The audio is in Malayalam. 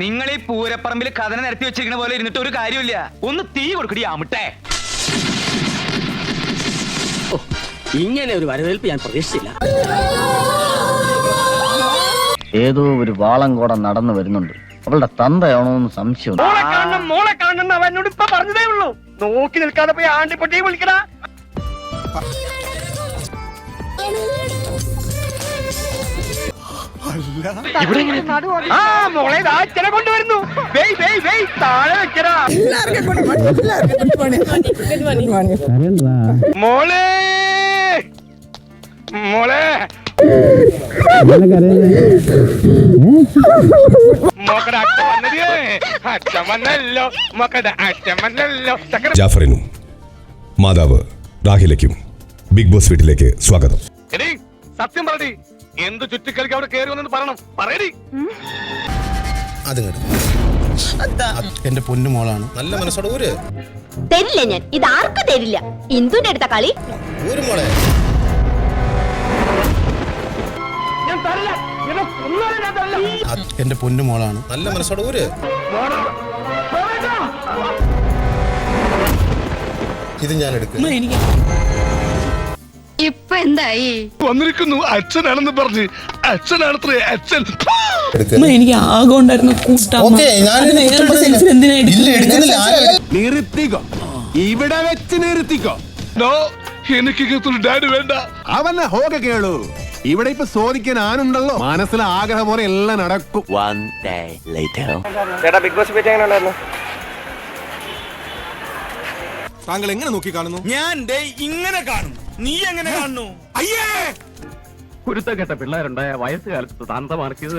നിങ്ങൾ ഈ പൂരപ്പറമ്പിൽ കഥന നിരത്തി വെച്ചിരിക്കുന്ന പോലെ ഇരുന്നിട്ട് ഒരു കാര്യമില്ല ഒന്ന് തീ കൊടുക്കടി ആമിട്ടെ. ഇങ്ങനെ ഒരു വരവേൽപ്പ് ഞാൻ പ്രതീക്ഷിച്ചില്ല. ഏതോ ഒരു വാളം കൂടെ നടന്നു വരുന്നുണ്ട്. അവളുടെ തന്തയാണോ എന്ന് സംശയം മോളെ കാണണം മോളെ കാണണം അവൻ എന്നോട് ഇപ്പൊ പറഞ്ഞതേ ഉള്ളൂ. നോക്കി നിൽക്കാതെ പോയി ആണ്ടിപ്പൊട്ടിയെ വിളിക്കണ ആ മോളെ അച്ഛനെ കൊണ്ടുവരുന്നു. മോളെ. മോളെ. ജാഫറിനും മാതാവ് റാഹിലയ്ക്കും ബിഗ് ബോസ് വീട്ടിലേക്ക് സ്വാഗതം. സത്യം പറടി. എന്ത് ചുറ്റിക്കളിക്ക് അവിടെ കയറി വന്നെന്ന് പറയണം. പറയടി. അതുങ്ങട് എന്റെ പൊന്നു മോളാണ്. നല്ല മനസ്സോടെ ഊര്. തരില്ല ഞാൻ. ഇത് ആർക്കും തരില്ല. ഇന്ദുന്റെ അടുത്ത കളി. ഊര് മോളെ. എന്റെ പൊന്നു മോളാണ്. നല്ല മനസ്സോടെ ഊര്. ഇത് ഞാൻ എടുക്കും. ഇപ്പൊ എന്തായി? വന്നിരിക്കുന്നു. അച്ഛനാണെന്ന് പറഞ്ഞ്. അച്ഛനാണത്രേ അച്ഛൻ. എനിക്ക് ആകെ ഉണ്ടായിരുന്ന കൂട്ടം ഓക്കേ, ഞാനിതിനെ കുറ്റം എന്തിനാ ഇല്ല, എടുക്കുന്നില്ല. ആരാ- നിർത്തിക്കോ ഇവിടെ വെച്ച് നിർത്തിക്കോ നോ എനിക്ക് ഡാഡി വേണ്ട. അവനെ ഹോക കേളു. ഇവിടെ ഇപ്പൊ ചോദിക്കാൻ ആനുണ്ടല്ലോ മനസ്സിലെ ആഗ്രഹം പോലെ എല്ലാം നടക്കും. ചേട്ടാ ബിഗ് ബോസ് പറ്റി എങ്ങനെ ഉണ്ടായിരുന്നു താങ്കൾ എങ്ങനെ നോക്കി കാണുന്നു? ഞാൻ ഇങ്ങനെ കാണും നീ എങ്ങനെ കാണുന്നു? അയ്യേ! കുരുത്തക്കെട്ട പിള്ളേരുണ്ടായ വയസ്സുകാലത്ത് തന്തമാർക്കിയത്